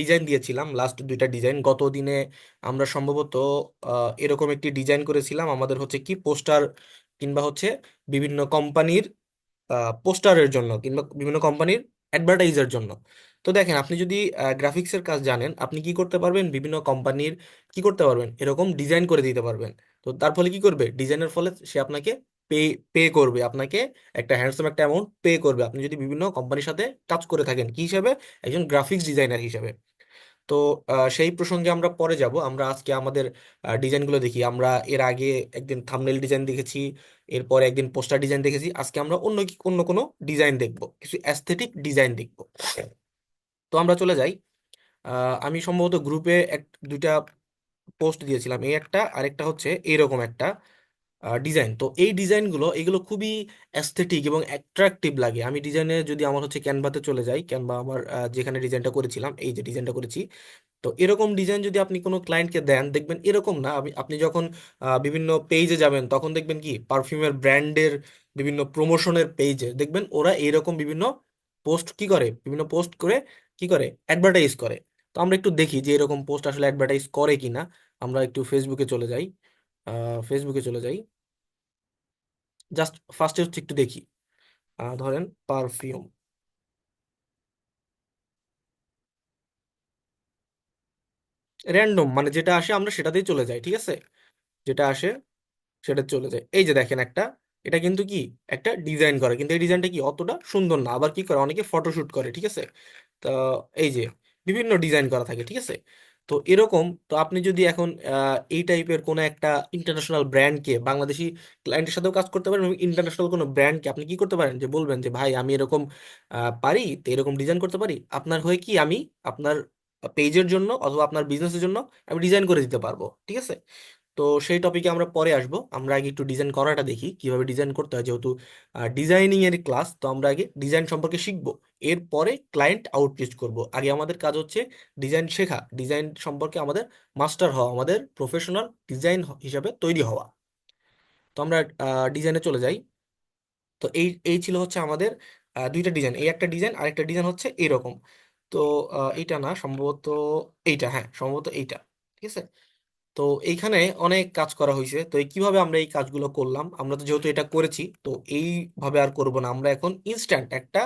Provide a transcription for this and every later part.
Design দিয়েছিলাম। Last দুইটা design গত দিনে আমরা সম্ভবত এরকম একটি ডিজাইন করেছিলাম। আমাদের হচ্ছে কি পোস্টার কিংবা হচ্ছে বিভিন্ন কোম্পানির পোস্টারের জন্য কিংবা বিভিন্ন কোম্পানির অ্যাডভার্টাইজের জন্য। তো দেখেন, আপনি যদি গ্রাফিক্সের কাজ জানেন, আপনি কি করতে পারবেন? বিভিন্ন কোম্পানির কি করতে পারবেন? এরকম ডিজাইন করে দিতে পারবেন। তো তার ফলে কি করবে? ডিজাইনের ফলে সে আপনাকে পে পে করবে। আপনাকে একটা হ্যান্ডসাম একটা অ্যামাউন্ট পে করবে। আপনি যদি বিভিন্ন কোম্পানির সাথে কাজ করে থাকেন, কি হিসাবে? একজন গ্রাফিক্স ডিজাইনার হিসেবে। তো সেই প্রসঙ্গে আমরা পরে যাব। আমরা আজকে আমাদের ডিজাইনগুলো দেখি। আমরা এর আগে একদিন থামনেল ডিজাইন দেখেছি, এরপরে একদিন পোস্টার ডিজাইন দেখেছি। আজকে আমরা অন্য কি, অন্য কোনো ডিজাইন দেখব, কিছু অ্যাস্থেটিক ডিজাইন দেখব। তো আমরা চলে যাই। আমি সম্ভবত গ্রুপে এক, দুইটা পোস্ট দিয়েছিলাম। এই একটা, আরেকটা হচ্ছে এরকম একটা। ডিজাইন তো এই ডিজাইনগুলো এগুলো খুবই অ্যাস্থেটিক এবং অ্যাট্রাকটিভ লাগে। আমি ডিজাইনে যদি আমার হচ্ছে ক্যানভাতে চলে যাই ক্যানভা আমার যেখানে ডিজাইনটা করেছিলাম, এই যে ডিজাইনটা করেছি, তো এরকম ডিজাইন যদি আপনি কোনো ক্লায়েন্টকে দেন, দেখবেন এরকম না আপনি আপনি যখন বিভিন্ন পেজে যাবেন, তখন দেখবেন কি পারফিউমের ব্র্যান্ডের বিভিন্ন প্রমোশনের পেজে দেখবেন ওরা এরকম বিভিন্ন পোস্ট কি করে, বিভিন্ন পোস্ট করে কি করে অ্যাডভার্টাইজ করে। তো আমরা একটু দেখি যে এরকম পোস্ট আসলে অ্যাডভার্টাইজ করে কিনা। আমরা একটু ফেসবুকে চলে যাই। ফেসবুকে চলে যাই। জাস্ট ফার্স্টে হচ্ছে একটু দেখি। ধরেন পারফিউম র্যান্ডম মানে যেটা আসে আমরা সেটাতেই চলে যাই, ঠিক আছে? যেটা আসে সেটা চলে যায় এই যে দেখেন একটা, এটা কিন্তু কি? একটা ডিজাইন করে। কিন্তু এই ডিজাইনটা কি? অতটা সুন্দর না। আবার কি করে? অনেকে ফটোশুট করে, ঠিক আছে? তো এই যে, বিভিন্ন ডিজাইন করা থাকে, ঠিক আছে? তো এরকম, তো আপনি যদি এখন এই টাইপের কোনো একটা ইন্টারন্যাশনাল ব্র্যান্ডকে বাংলাদেশি ক্লায়েন্টের সাথেও কাজ করতে পারেন এবং ইন্টারন্যাশনাল কোনো ব্র্যান্ডকে আপনি কি করতে পারেন? যে বলবেন যে, ভাই, আমি এরকম পারি, তো এরকম ডিজাইন করতে পারি। আপনার হয়ে কি আমি আপনার পেজের জন্য অথবা আপনার বিজনেসের জন্য আমি ডিজাইন করে দিতে পারব, ঠিক আছে? তো সেই টপিকে আমরা পরে আসব। আমরা আগে একটু ডিজাইন করাটা দেখি, কীভাবে ডিজাইন করতে হয় যেহেতু ডিজাইনিং এর ক্লাস তো আমরা আগে ডিজাইন সম্পর্কে শিখব। এরপরে ক্লায়েন্ট আউটরিচ করব। আগে আমাদের কাজ হচ্ছে ডিজাইন শেখা ডিজাইন সম্পর্কে আমাদের মাস্টার হওয়া, আমাদের প্রফেশনাল ডিজাইন হিসাবে তৈরি হওয়া। তো আমরা ডিজাইনে চলে যাই। তো এই এই ছিল হচ্ছে আমাদের দুইটা ডিজাইন এই একটা ডিজাইন আরেকটা ডিজাইন হচ্ছে এরকম। তো এইটা না, সম্ভবত এইটা হ্যাঁ সম্ভবত এইটা, ঠিক আছে? তো এইখানে অনেক কাজ করা হয়েছে তো কীভাবে আমরা এই কাজগুলো করলাম? আমরা তো যেহেতু এটা করেছি, তো এইভাবে আর করব না। আমরা এখন ইনস্ট্যান্ট একটা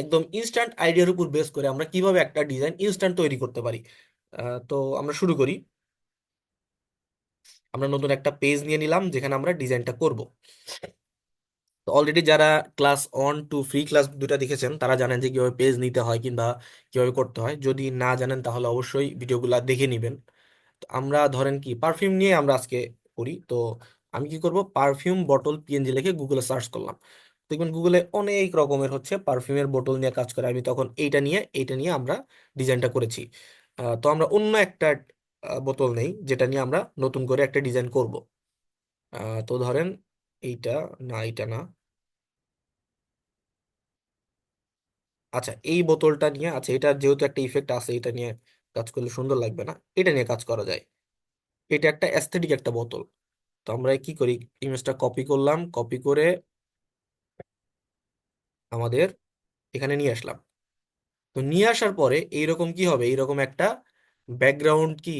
একদম ইনস্ট্যান্ট আইডিয়ার উপর বেস করে আমরা কীভাবে একটা ডিজাইন ইনস্ট্যান্ট তৈরি করতে পারি। তো আমরা শুরু করি। আমরা নতুন একটা পেজ নিয়ে নিলাম, যেখানে আমরা ডিজাইনটা করব। তো অলরেডি যারা class one two free class দুটা দেখেছেন, তারা জানেন যে কীভাবে পেজ নিতে হয় কিংবা কীভাবে করতে হয়। যদি না জানেন, তাহলে অবশ্যই ভিডিওগুলো দেখে নেবেন। আমরা ধরেন কি পারফিউম নিয়ে আমরা আজকে করি। তো আমি কি করব? পারফিউম বটল পিএনজি লিখে গুগলে সার্চ করলাম। দেখবেন গুগলে অনেক রকমের হচ্ছে পারফিউমের বোতল নিয়ে কাজ করে। আমি তখন এইটা নিয়ে এইটা নিয়ে আমরা ডিজাইনটা করেছি। তো আমরা অন্য একটা বোতল নেই, যেটা নিয়ে আমরা নতুন করে একটা ডিজাইন করব। তো ধরেন এইটা না এইটা না। আচ্ছা এই বোতলটা নিয়ে আচ্ছা এটা যেহেতু একটা ইফেক্ট আছে, এটা নিয়ে কাজ করলে সুন্দর লাগবে না, এটা নিয়ে কাজ করা যায়। এটা একটা অ্যাস্থেটিক একটা বোতল। তো আমরা কি করি? ইমেজটা কপি করলাম কপি করে আমাদের এখানে নিয়ে আসলাম। তো নিয়ে আসার পরে এইরকম কি হবে? এইরকম একটা ব্যাকগ্রাউন্ড কি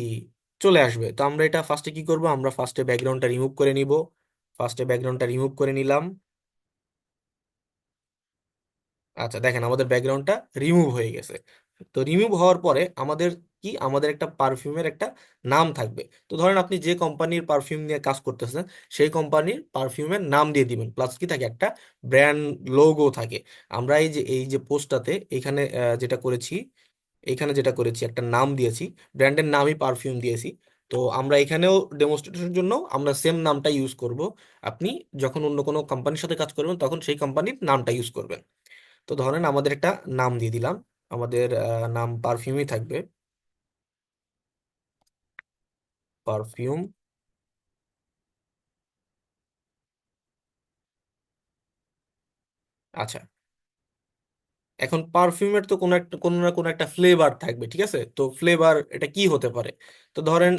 চলে আসবে। তো আমরা এটা ফার্স্টে কি করব? আমরা ফার্স্টে ব্যাকগ্রাউন্ডটা রিমুভ করে নিব। ফার্স্টে ব্যাকগ্রাউন্ডটা রিমুভ করে নিলাম। আচ্ছা দেখেন আমাদের ব্যাকগ্রাউন্ডটা রিমুভ হয়ে গেছে। তো রিমুভ হওয়ার পরে আমাদের কি? আমাদের একটা পারফিউমের একটা নাম থাকবে। তো ধরেন আপনি যে কোম্পানির পারফিউম নিয়ে কাজ করতেছেন, সেই কোম্পানির পারফিউমের নাম দিয়ে দিবেন। প্লাস কি থাকে? একটা ব্র্যান্ড লোগো থাকে। আমরা এই যে এই যে পোস্টটাতে এখানে যেটা করেছি, এখানে যেটা করেছি, একটা নাম দিয়েছি ব্র্যান্ডের নামই পারফিউম দিয়েছি। তো আমরা এখানেও ডেমনস্ট্রেশনের জন্য আমরা সেম নামটা ইউজ করব। আপনি যখন অন্য কোনো কোম্পানির সাথে কাজ করবেন, তখন সেই কোম্পানির নামটা ইউজ করবেন। তো ধরেন আমাদের একটা নাম দিয়ে দিলাম। আমাদের নাম পারফিউমই থাকবে। পারফিউম আচ্ছা। এখন পারফিউমের তো কোনো একটা, কোনো না কোনো একটা ফ্লেভার থাকবে, ঠিক আছে? তো ফ্লেভার এটা কি হতে পারে? তো ধরেন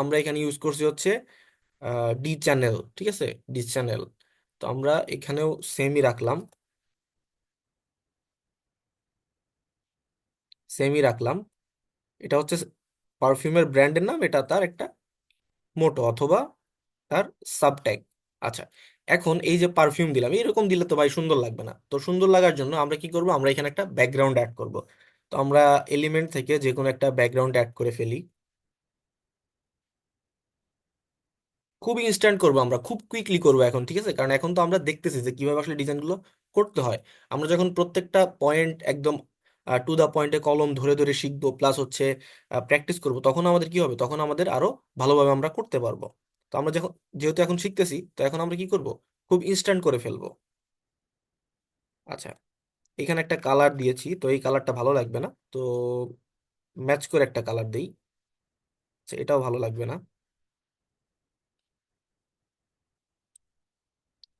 আমরা এখানে ইউজ করছি হচ্ছে ডি চ্যানেল ঠিক আছে? ডি চ্যানেল তো আমরা এখানেও সেমই রাখলাম। সেমই রাখলাম। এটা হচ্ছে পারফিউমের ব্র্যান্ডের নাম, এটা তার একটা মোটো অথবা তার সাবট্যাগ আচ্ছা এখন এই যে পারফিউম দিলাম, এরকম দিলে তো ভাই সুন্দর লাগবে না। তো সুন্দর লাগার জন্য আমরা কি করব? আমরা এখানে একটা ব্যাকগ্রাউন্ড অ্যাড করব। তো আমরা এলিমেন্ট থেকে যে কোনো একটা ব্যাকগ্রাউন্ড অ্যাড করে ফেলি। খুব ইনস্ট্যান্ট করব আমরা, খুব কুইকলি করব এখন, ঠিক আছে? কারণ এখন তো আমরা দেখতেছি যে কীভাবে আসলে ডিজাইনগুলো করতে হয়। আমরা যখন প্রত্যেকটা পয়েন্ট একদম টু দা পয়েন্টে কলম ধরে ধরে শিখব প্লাস হচ্ছে প্র্যাকটিস করব তখন আমাদের কি হবে? তখন আমাদের আরও ভালোভাবে আমরা করতে পারব। তো আমরা যখন যেহেতু এখন শিখতেছি তো এখন আমরা কি করব? খুব ইনস্ট্যান্ট করে ফেলব। আচ্ছা এখানে একটা কালার দিয়েছি তো এই কালারটা ভালো লাগবে না তো ম্যাচ করে একটা কালার দেই। আচ্ছা, এটাও ভালো লাগবে না।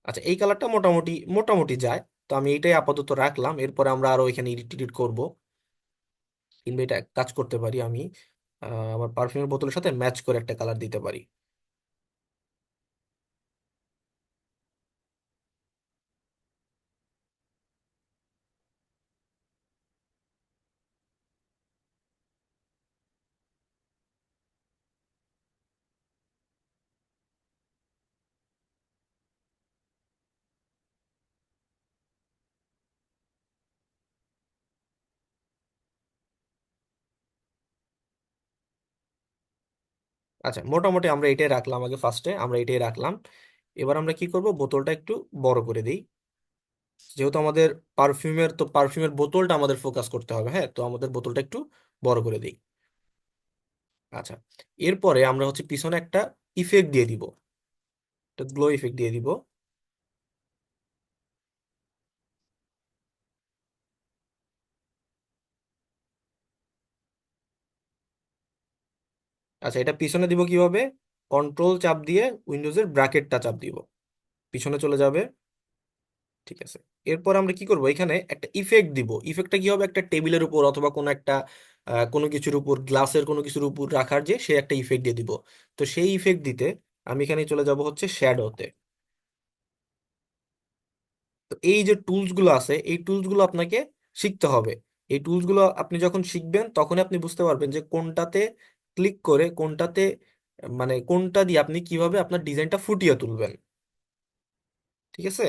আচ্ছা এই কালারটা মোটামুটি মোটামুটি যায়। তো আমি এইটাই আপাতত রাখলাম। এরপরে আমরা আরও এখানে এডিট টিডিট করব। কিংবা এটা কাজ করতে পারি আমি। আমার পারফিউমের বোতলের সাথে ম্যাচ করে একটা কালার দিতে পারি। আচ্ছা মোটামুটি আমরা এটাই রাখলাম আগে ফার্স্টে আমরা এটাই রাখলাম। এবার আমরা কি করব? বোতলটা একটু বড় করে দিই। যেহেতু আমাদের পারফিউমের তো পারফিউমের বোতলটা আমাদের ফোকাস করতে হবে হ্যাঁ? তো আমাদের বোতলটা একটু বড় করে দিই। আচ্ছা এরপরে আমরা হচ্ছে পিছনে একটা ইফেক্ট দিয়ে দিব। একটা গ্লো ইফেক্ট দিয়ে দিব। আচ্ছা এটা পিছনে দিব কীভাবে? কন্ট্রোল চাপ দিয়ে উইন্ডোজের ব্র্যাকেটটা চাপ দিব। পিছনে চলে যাবে। ঠিক আছে। এরপর আমরা কি করব? এখানে একটা ইফেক্ট দিব। ইফেক্টটা কি হবে? একটা টেবিলের উপর অথবা কোনো একটা কোনো কিছুর উপর, গ্লাসের কোনো কিছুর উপর রাখার যে, সে একটা ইফেক্ট দিয়ে দিব। তো সেই ইফেক্ট দিতে আমি এখানে চলে যাব হচ্ছে শ্যাডোতে তো এই যে টুলসগুলো আছে, এই টুলসগুলো আপনাকে শিখতে হবে। এই টুলসগুলো আপনি যখন শিখবেন তখন আপনি বুঝতে পারবেন যে কোনটাতে ক্লিক করে কোনটাতে মানে কোনটা দিয়ে আপনি কীভাবে আপনার ডিজাইনটা ফুটিয়ে তুলবেন। ঠিক আছে?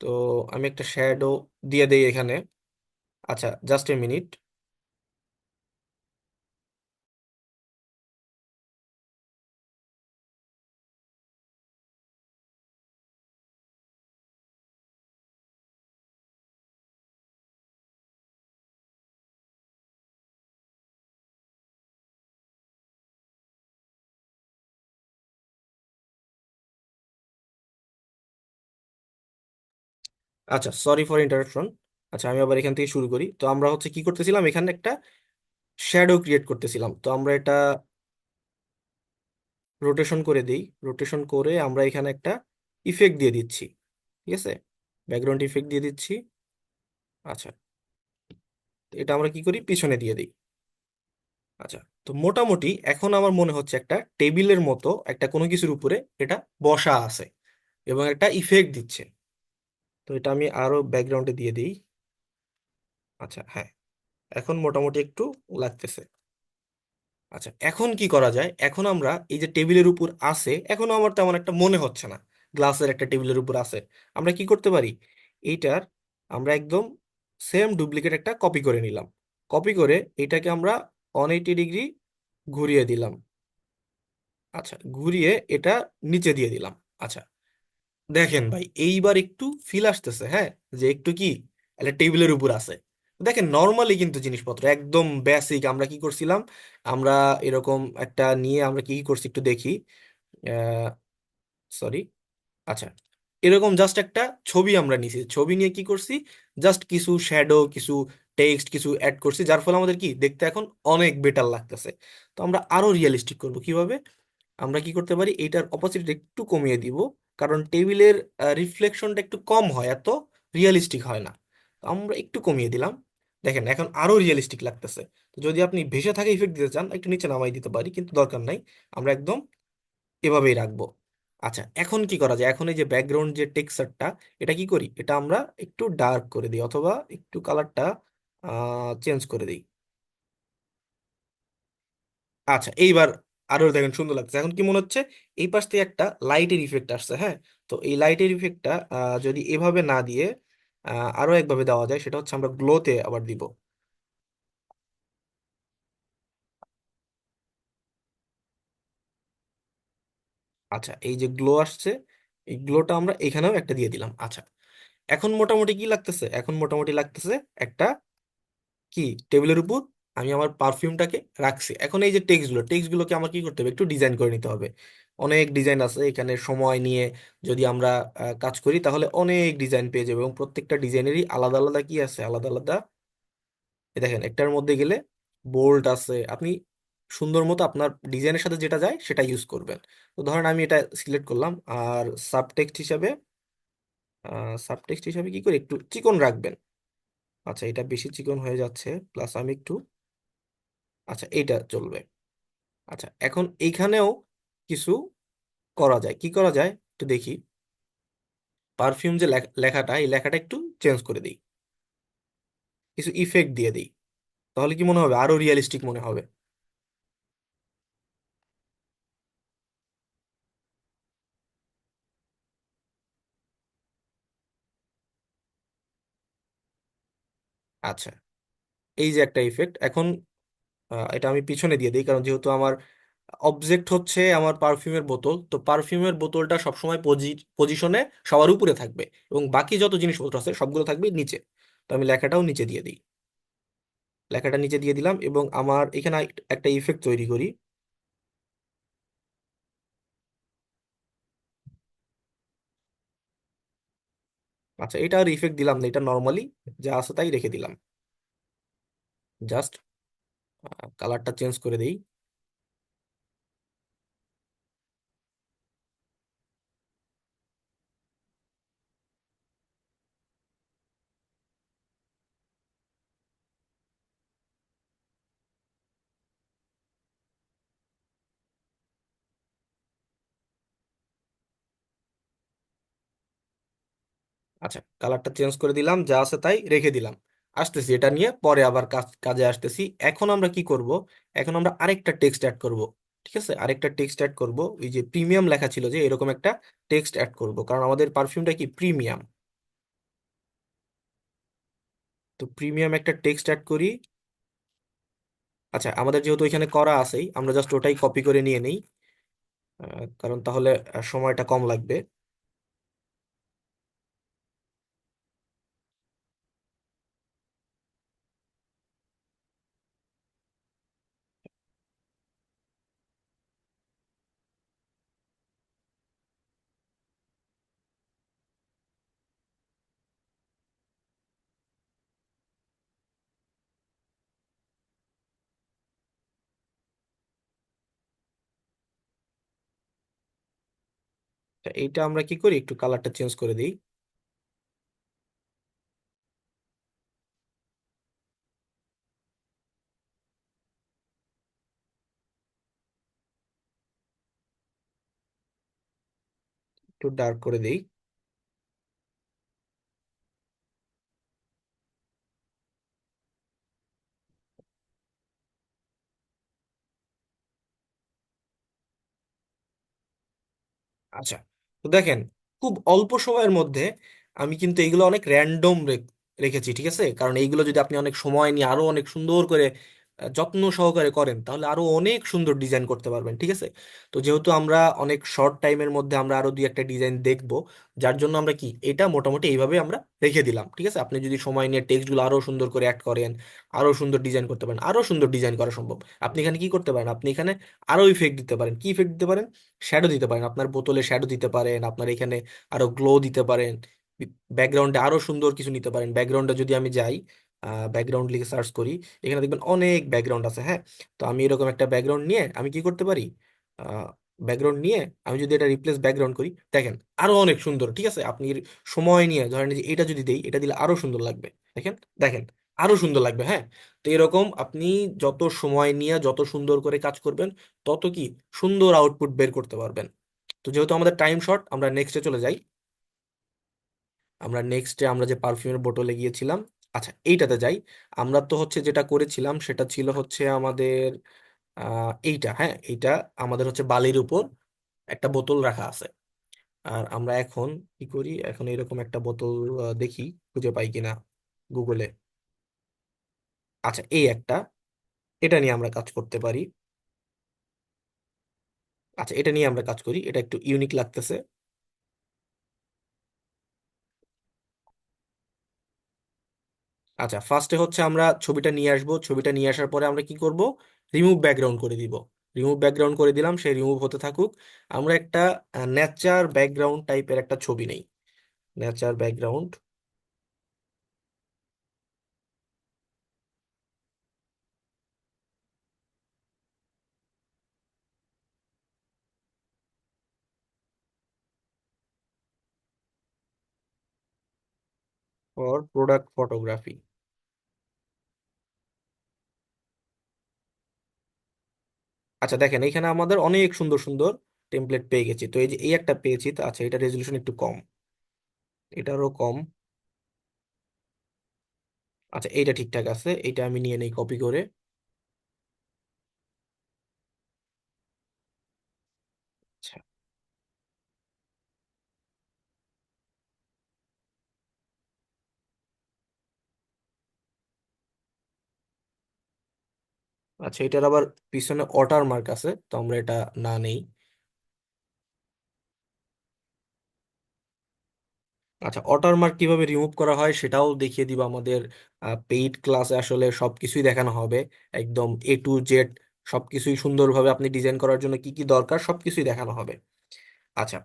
তো আমি একটা শ্যাডো দিয়ে দেই এখানে। আচ্ছা জাস্ট এ মিনিট আচ্ছা সরি ফর ইন্টারাপশন আচ্ছা আমি আবার এখান থেকে শুরু করি। তো আমরা হচ্ছে কি করতেছিলাম? এখানে একটা শ্যাডো ক্রিয়েট করতেছিলাম। তো আমরা এটা রোটেশন করে দিই। রোটেশন করে আমরা এখানে একটা ইফেক্ট দিয়ে দিচ্ছি। ঠিক আছে? ব্যাকগ্রাউন্ড ইফেক্ট দিয়ে দিচ্ছি। আচ্ছা। এটা আমরা কি করি? পিছনে দিয়ে দিই। আচ্ছা তো মোটামুটি এখন আমার মনে হচ্ছে একটা টেবিলের মতো একটা কোনো কিছুর উপরে এটা বসা আছে এবং একটা ইফেক্ট দিচ্ছে। তো এটা আমি আরও ব্যাকগ্রাউন্ডে দিয়ে দিই। আচ্ছা হ্যাঁ এখন মোটামুটি একটু লাগতেছে। আচ্ছা এখন কি করা যায়? এখন আমরা এই যে টেবিলের উপর আছে, এখনও আমার তেমন একটা মনে হচ্ছে না, গ্লাসের একটা টেবিলের উপর আছে। আমরা কি করতে পারি? এইটার আমরা একদম সেম ডুপ্লিকেট একটা কপি করে নিলাম। কপি করে এটাকে আমরা ওয়ান এইটি ডিগ্রি ঘুরিয়ে দিলাম। আচ্ছা ঘুরিয়ে এটা নিচে দিয়ে দিলাম। আচ্ছা দেখেন ভাই, এইবার একটু ফিল আসতেছে হ্যাঁ? যে একটু কি? একটা টেবিলের উপর আছে। দেখেন নর্মালি কিন্তু জিনিসপত্র একদম বেসিক আমরা কি করছিলাম? আমরা এরকম একটা নিয়ে আমরা কি কি করছি একটু দেখি। সরি আচ্ছা। এরকম জাস্ট একটা ছবি আমরা নিছি। ছবি নিয়ে কি করছি? জাস্ট কিছু শ্যাডো কিছু টেক্সট কিছু অ্যাড করছি, যার ফলে আমাদের কি? দেখতে এখন অনেক বেটার লাগতেছে। তো আমরা আরও রিয়েলিস্টিক করব কীভাবে? আমরা কি করতে পারি? এইটার অপোজিট একটু কমিয়ে দিব। কারণ টেবিলের রিফ্লেকশনটা একটু কম হয়, এত রিয়েলিস্টিক হয় না। আমরা একটু কমিয়ে দিলাম। দেখেন, এখন আরও রিয়েলিস্টিক লাগতেছে। তো যদি আপনি ভেসে থাকে ইফেক্ট দিতে চান, একটু নিচে নামাই দিতে পারি, কিন্তু দরকার নাই। আমরা একদম এভাবেই রাখব। আচ্ছা এখন কি করা যায়? এখন এই যে ব্যাকগ্রাউন্ড যে টেক্সচারটা এটা কি করি? এটা আমরা একটু ডার্ক করে দিই, অথবা একটু কালারটা চেঞ্জ করে দিই। আচ্ছা এইবার আরও দেখেন সুন্দর লাগছে এখন কি মনে হচ্ছে? এই পাশ থেকে একটা লাইটের ইফেক্ট আসছে হ্যাঁ? তো এই লাইটের ইফেক্টটা যদি এভাবে না দিয়ে আরও একভাবে দেওয়া যায়, সেটা হচ্ছে আমরা গ্লোতে আবার দিব। আচ্ছা এই যে গ্লো আসছে, এই গ্লোটা আমরা এখানেও একটা দিয়ে দিলাম। আচ্ছা এখন মোটামুটি কি লাগতেছে? এখন মোটামুটি লাগতেছে একটা কি? টেবিলের উপর আমি আমার পারফিউমটাকে রাখছি। এখন এই যে টেক্সটগুলো, টেক্সটগুলোকে আমার কি করতে হবে? একটু ডিজাইন করে নিতে হবে। অনেক ডিজাইন আছে, এখানে সময় নিয়ে যদি আমরা কাজ করি তাহলে অনেক ডিজাইন পেয়ে যাবে এবং প্রত্যেকটা ডিজাইনেরই আলাদা আলাদা কি আছে? আলাদা আলাদা। এই দেখেন, একটার মধ্যে গেলে বোল্ড আছে। আপনি সুন্দর মতো আপনার ডিজাইনের সাথে যেটা যায় সেটা ইউজ করবেন। তো ধরেন আমি এটা সিলেক্ট করলাম আর সাবটেক্সট হিসাবে সাবটেক্সট হিসাবে কি করি? একটু চিকন রাখবেন। আচ্ছা এটা বেশি চিকন হয়ে যাচ্ছে প্লাস আমি একটু আচ্ছা এইটা চলবে। আচ্ছা এখন এইখানেও কিছু করা যায়। কি করা যায়? একটু দেখি। পারফিউম যে লেখাটা, এই লেখাটা একটু চেঞ্জ করে দিই। কিছু ইফেক্ট দিয়ে দিই। তাহলে কি মনে হবে? আরও রিয়েলিস্টিক মনে হবে। আচ্ছা এই যে একটা ইফেক্ট এখন এটা আমি পিছনে দিয়ে দিই। কারণ যেহেতু আমার অবজেক্ট হচ্ছে আমার পারফিউমের বোতল, তো পারফিউমের বোতলটা সবসময় পজি পজিশনে সবার উপরে থাকবে এবং বাকি যত জিনিসপত্র আছে সবগুলো থাকবে নিচে। তো আমি লেখাটাও নিচে দিয়ে দিই। লেখাটা নিচে দিয়ে দিলাম এবং আমার এখানে একটা ইফেক্ট তৈরি করি। আচ্ছা এটা আর ইফেক্ট দিলাম না, এটা নর্মালি যা আছে তাই রেখে দিলাম। জাস্ট কালারটা চেঞ্জ করে দেই আচ্ছা কালারটা চেঞ্জ করে দিলাম যা আছে তাই রেখে দিলাম আসতেছি এটা নিয়ে, পরে আবার কাজ, কাজে আসতেছি। এখন আমরা কি করব? এখন আমরা আরেকটা টেক্সট অ্যাড করব, ঠিক আছে? আরেকটা টেক্সট অ্যাড করব ওই যে প্রিমিয়াম লেখা ছিল যে এরকম একটা টেক্সট অ্যাড করব, কারণ আমাদের পারফিউমটা কি? প্রিমিয়াম তো প্রিমিয়াম একটা টেক্সট অ্যাড করি। আচ্ছা আমাদের যেহেতু এখানে করা আছেই, আমরা জাস্ট ওটাই কপি করে নিয়ে নেই। কারণ তাহলে সময়টা কম লাগবে। এইটা আমরা কি করি? একটু কালারটা চেঞ্জ করে দিই। একটু ডার্ক করে দিই। আচ্ছা। তো দেখেন, খুব অল্প সময়ের মধ্যে আমি কিন্তু এইগুলো অনেক র্যান্ডম রেখেছি, ঠিক আছে? কারণ এইগুলো যদি আপনি অনেক সময় নিয়ে আরও অনেক সুন্দর করে যত্ন সহকারে করেন, তাহলে আরও অনেক সুন্দর ডিজাইন করতে পারবেন, ঠিক আছে? তো যেহেতু আমরা অনেক শর্ট টাইমের মধ্যে আমরা আরও দুই একটা ডিজাইন দেখব, যার জন্য আমরা কি, এটা মোটামুটি এইভাবে আমরা রেখে দিলাম, ঠিক আছে? আপনি যদি সময় নিয়ে টেক্সটগুলো আরও সুন্দর করে অ্যাড করেন, আরও সুন্দর ডিজাইন করতে পারেন, আরও সুন্দর ডিজাইন করা সম্ভব। আপনি এখানে কি করতে পারেন? আপনি এখানে আরও ইফেক্ট দিতে পারেন। কি ইফেক্ট দিতে পারেন? শ্যাডো দিতে পারেন। আপনার বোতলে শ্যাডো দিতে পারেন, আপনার এখানে আরও গ্লো দিতে পারেন ব্যাকগ্রাউন্ডে আরও সুন্দর কিছু নিতে পারেন। ব্যাকগ্রাউন্ডে যদি আমি যাই ব্যাকগ্রাউন্ড লিখে সার্চ করি। এখানে দেখবেন অনেক ব্যাকগ্রাউন্ড আছে হ্যাঁ? তো আমি এরকম একটা ব্যাকগ্রাউন্ড নিয়ে আমি কি করতে পারি? ব্যাকগ্রাউন্ড নিয়ে আমি যদি এটা রিপ্লেস ব্যাকগ্রাউন্ড করি, দেখেন আরও অনেক সুন্দর, ঠিক আছে? আপনি সময় নিয়ে ধরেন যে এটা যদি দেই, এটা দিলে আরও সুন্দর লাগবে। দেখেন দেখেন, আরও সুন্দর লাগবে হ্যাঁ? তো এরকম আপনি যত সময় নিয়ে যত সুন্দর করে কাজ করবেন, তত কি? সুন্দর আউটপুট বের করতে পারবেন। তো যেহেতু আমাদের টাইম শর্ট আমরা নেক্সটে চলে যাই। আমরা নেক্সটে আমরা যে পারফিউমের বোটলে গিয়েছিলাম আচ্ছা এইটাতে যাই। আমরা তো হচ্ছে যেটা করেছিলাম সেটা ছিল হচ্ছে আমাদের এইটা হ্যাঁ? এইটা আমাদের হচ্ছে বালির উপর একটা বোতল রাখা আছে। আর আমরা এখন কি করি? এখন এরকম একটা বোতল দেখি, খুঁজে পাই কিনা গুগলে আচ্ছা এই একটা। এটা নিয়ে আমরা কাজ করতে পারি। আচ্ছা এটা নিয়ে আমরা কাজ করি। এটা একটু ইউনিক লাগতেছে। আচ্ছা ফার্স্টে হচ্ছে আমরা ছবিটা নিয়ে আসব। ছবিটা নিয়ে আসার পরে আমরা কি করব? রিমুভ ব্যাকগ্রাউন্ড করে দিব। রিমুভ ব্যাকগ্রাউন্ড করে দিলাম সেই রিমুভ হতে থাকুক। আমরা একটা নেচার ব্যাকগ্রাউন্ড টাইপের একটা ছবি নেই। Nature background for product photography আচ্ছা দেখেন এখানে আমাদের অনেক সুন্দর সুন্দর টেমপ্লেট পেয়ে গেছি। তো এই যে, এই একটা পেয়েছি, তো আচ্ছা এটা রেজলিউশন একটু কম। এটারও কম। আচ্ছা এইটা ঠিকঠাক আছে এটা আমি নিয়ে নেই কপি করে। আচ্ছা এটার আবার পিছনে ওয়াটার মার্ক আছে, তো আমরা এটা না নেই। আচ্ছা ওয়াটারমার্ক কীভাবে রিমুভ করা হয় সেটাও দেখিয়ে দিব আমাদের পেইড ক্লাসে আসলে সবকিছুই দেখানো হবে। একদম এ টু জেড সবকিছুই সুন্দরভাবে আপনি ডিজাইন করার জন্য কি কি দরকার সবকিছুই দেখানো হবে। আচ্ছা।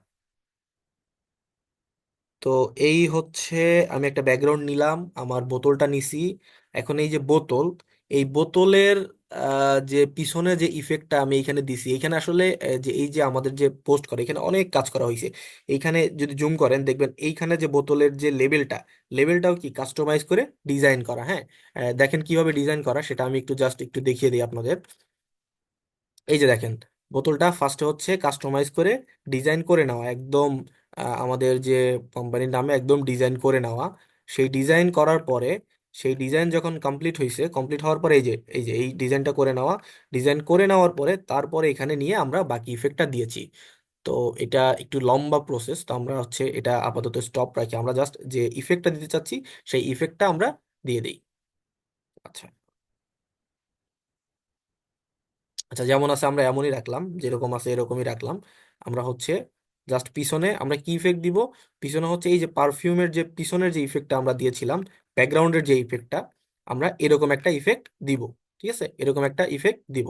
তো এই হচ্ছে আমি একটা ব্যাকগ্রাউন্ড নিলাম, আমার বোতলটা নিছি। এখন এই যে বোতল, এই বোতলের যে পিছনে যে ইফেক্টটা আমি এখানে দিছি, এখানে আসলে যে এই যে আমাদের যে পোস্ট করে, এখানে অনেক কাজ করা হয়েছে এইখানে যদি জুম করেন, দেখবেন এইখানে যে বোতলের যে লেবেলটা লেবেলটাও কি কাস্টমাইজ করে ডিজাইন করা হ্যাঁ? দেখেন কীভাবে ডিজাইন করা, সেটা আমি একটু জাস্ট একটু দেখিয়ে দিই আপনাদের। এই যে দেখেন, বোতলটা ফার্স্টে হচ্ছে কাস্টমাইজ করে ডিজাইন করে নেওয়া, একদম আমাদের যে কোম্পানির নামে একদম ডিজাইন করে নেওয়া। সেই ডিজাইন করার পরে সেই ডিজাইন যখন কমপ্লিট হয়েছে কমপ্লিট হওয়ার পরে এই যে এই যে, এই ডিজাইনটা করে নেওয়া ডিজাইন করে নেওয়ার পরে তারপরে এখানে নিয়ে আমরা বাকি ইফেক্টটা দিয়েছি। তো এটা একটু লম্বা প্রসেস তো আমরা হচ্ছে এটা আপাতত স্টপ রাখি। আমরা জাস্ট যে ইফেক্টটা দিতে চাচ্ছি, সেই ইফেক্টটা আমরা দিয়ে দিই। আচ্ছা। আচ্ছা যেমন আছে আমরা এমনই রাখলাম, যেরকম আছে এরকমই রাখলাম। আমরা হচ্ছে জাস্ট পিছনে আমরা কি ইফেক্ট দিব? পিছনে হচ্ছে এই যে পারফিউমের যে পিছনের যে ইফেক্টটা আমরা দিয়েছিলাম ব্যাকগ্রাউন্ডের যে ইফেক্টটা আমরা এরকম একটা ইফেক্ট দিব। ঠিক আছে? এরকম একটা ইফেক্ট দিব।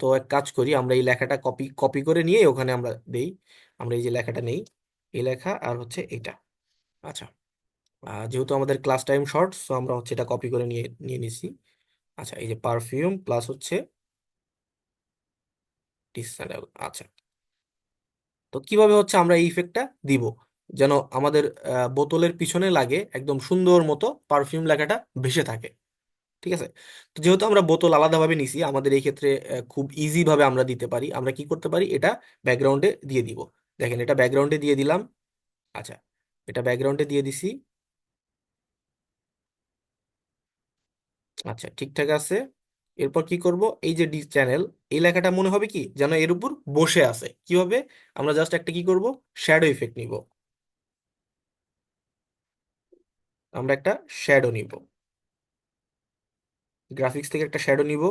তো এক কাজ করি, আমরা এই লেখাটা কপি কপি করে নিয়ে ওখানে আমরা দেই। আমরা এই যে লেখাটা নেই, এই লেখা আর হচ্ছে এটা। আচ্ছা। যেহেতু আমাদের ক্লাস টাইম শর্ট সো আমরা হচ্ছে এটা কপি করে নিয়ে নিয়ে নিছি। আচ্ছা এই যে পারফিউম প্লাস হচ্ছে আচ্ছা। তো কীভাবে হচ্ছে আমরা এই ইফেক্টটা দিব? যেন আমাদের বোতলের পিছনে লাগে একদম সুন্দর মতো পারফিউম লেখাটা ভেসে থাকে। ঠিক আছে? তো যেহেতু আমরা বোতল আলাদাভাবে নিছি, আমাদের এই ক্ষেত্রে খুব ইজি ভাবে আমরা দিতে পারি। আমরা কি করতে পারি? এটা ব্যাকগ্রাউন্ডে দিয়ে দিব। দেখেন, এটা ব্যাকগ্রাউন্ডে দিয়ে দিলাম। আচ্ছা এটা ব্যাকগ্রাউন্ডে দিয়ে দিছি। আচ্ছা ঠিকঠাক আছে। এরপর কি করব? এই যে ডি চ্যানেল এই লেখাটা মনে হবে কি? যেন এর উপর বসে আছে। কীভাবে আমরা জাস্ট একটা কি করব? শ্যাডো ইফেক্ট নিব। আমরা একটা শ্যাডো নিব। গ্রাফিক্স থেকে একটা শ্যাডো নিব।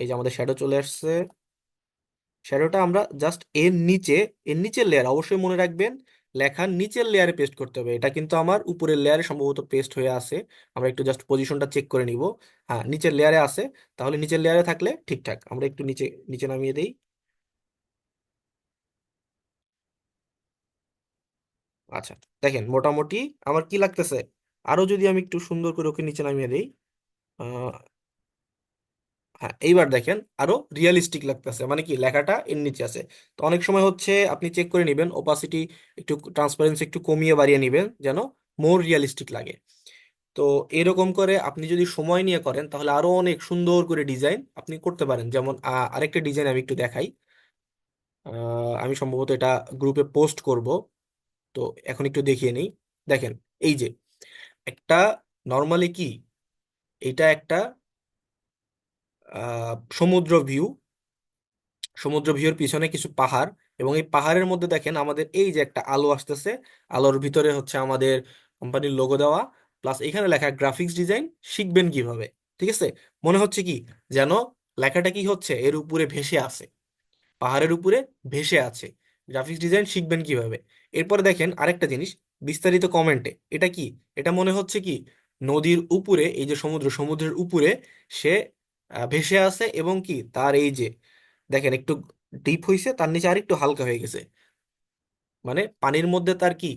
এই যে আমাদের শ্যাডো চলে আসছে। শ্যাডোটা আমরা জাস্ট এর নিচে, এর নিচের লেয়ার অবশ্যই মনে রাখবেন। লেখার নিচের লেয়ারে পেস্ট করতে হবে। এটা কিন্তু আমার উপরের লেয়ারে সম্ভবত পেস্ট হয়ে আছে। আমরা একটু জাস্ট পজিশনটা চেক করে নিব। হ্যাঁ নিচের লেয়ারে আছে। তাহলে নিচের লেয়ারে থাকলে ঠিকঠাক। আমরা একটু নিচে নিচে নামিয়ে দেই। আচ্ছা দেখেন মোটামুটি আমার কি লাগতেছে? আরও যদি আমি একটু সুন্দর করে ওকে নিচে নামিয়ে দেই হ্যাঁ এইবার দেখেন আরও রিয়েলিস্টিক লাগতেছে। মানে কি লেখাটা এর নিচে আছে। তো অনেক সময় হচ্ছে আপনি চেক করে নেবেন ওপাসিটি একটু ট্রান্সপারেন্সি একটু কমিয়ে বাড়িয়ে নেবেন যেন মোর রিয়েলিস্টিক লাগে। তো এরকম করে আপনি যদি সময় নিয়ে করেন, তাহলে আরও অনেক সুন্দর করে ডিজাইন আপনি করতে পারেন। যেমন আরেকটা ডিজাইন আমি একটু দেখাই। আমি সম্ভবত এটা গ্রুপে পোস্ট করব। তো এখন একটু দেখিয়ে নেই। দেখেন, এই যে একটা নর্মালি কি? এটা একটা সমুদ্র ভিউ সমুদ্র ভিউর পিছনে কিছু পাহাড় এবং এই পাহাড়ের মধ্যে দেখেন আমাদের এই যে একটা আলো আসতেছে, আলোর ভিতরে হচ্ছে আমাদের কোম্পানির লোগো দেওয়া প্লাস এখানে লেখা গ্রাফিক্স ডিজাইন শিখবেন কীভাবে, ঠিক আছে? মনে হচ্ছে কি যেন লেখাটা কি হচ্ছে? এর উপরে ভেসে আছে, পাহাড়ের উপরে ভেসে আছে গ্রাফিক্স ডিজাইন শিখবেন কীভাবে? এরপরে দেখেন আরেকটা জিনিস, বিস্তারিত কমেন্টে এটা কি? এটা মনে হচ্ছে কি নদীর উপরে, এই যে সমুদ্র, সমুদ্রের উপরে সে ভেসে আছে এবং কি তার এই যে, দেখেন একটু ডিপ হয়েছে তার নিচে আর একটু হালকা হয়ে গেছে। মানে পানির মধ্যে তার কি?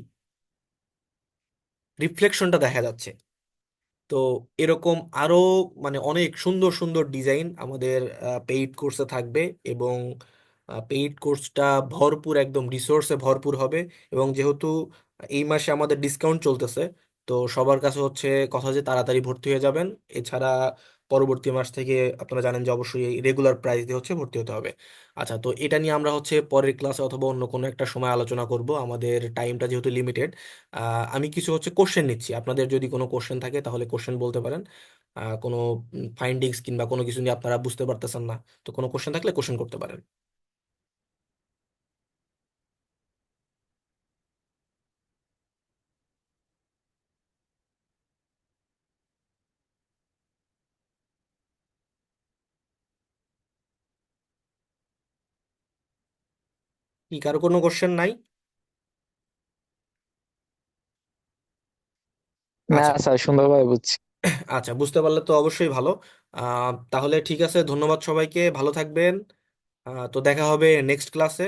রিফ্লেকশনটা দেখা যাচ্ছে। তো এরকম আরও মানে অনেক সুন্দর সুন্দর ডিজাইন আমাদের পেইড কোর্সে থাকবে এবং পেইড কোর্সটা ভরপুর, একদম রিসোর্সে ভরপুর হবে এবং যেহেতু এই মাসে আমাদের ডিসকাউন্ট চলতেছে, তো সবার কাছে হচ্ছে কথা যে তাড়াতাড়ি ভর্তি হয়ে যাবেন। এছাড়া পরবর্তী মাস থেকে আপনারা জানেন যে অবশ্যই রেগুলার প্রাইস দিয়ে হচ্ছে ভর্তি হতে হবে। আচ্ছা তো এটা নিয়ে আমরা হচ্ছে পরের ক্লাসে অথবা অন্য কোনো একটা সময় আলোচনা করব। আমাদের টাইমটা যেহেতু লিমিটেড আমি কিছু হচ্ছে কোশ্চেন নিচ্ছি। আপনাদের যদি কোনো কোশ্চেন থাকে তাহলে কোশ্চেন বলতে পারেন। কোনো ফাইন্ডিংস কিংবা কোনো কিছু নিয়ে আপনারা বুঝতে পারতেছেন না, তো কোনো কোশ্চেন থাকলে কোশ্চেন করতে পারেন। কি কারও কোনো কোশ্চেন নাই? না আচ্ছা। স্যার সুন্দরভাবে বুঝছি। আচ্ছা বুঝতে পারলে তো অবশ্যই ভালো। আহ, তাহলে ঠিক আছে ধন্যবাদ সবাইকে ভালো থাকবেন। আহ, তো দেখা হবে নেক্সট ক্লাসে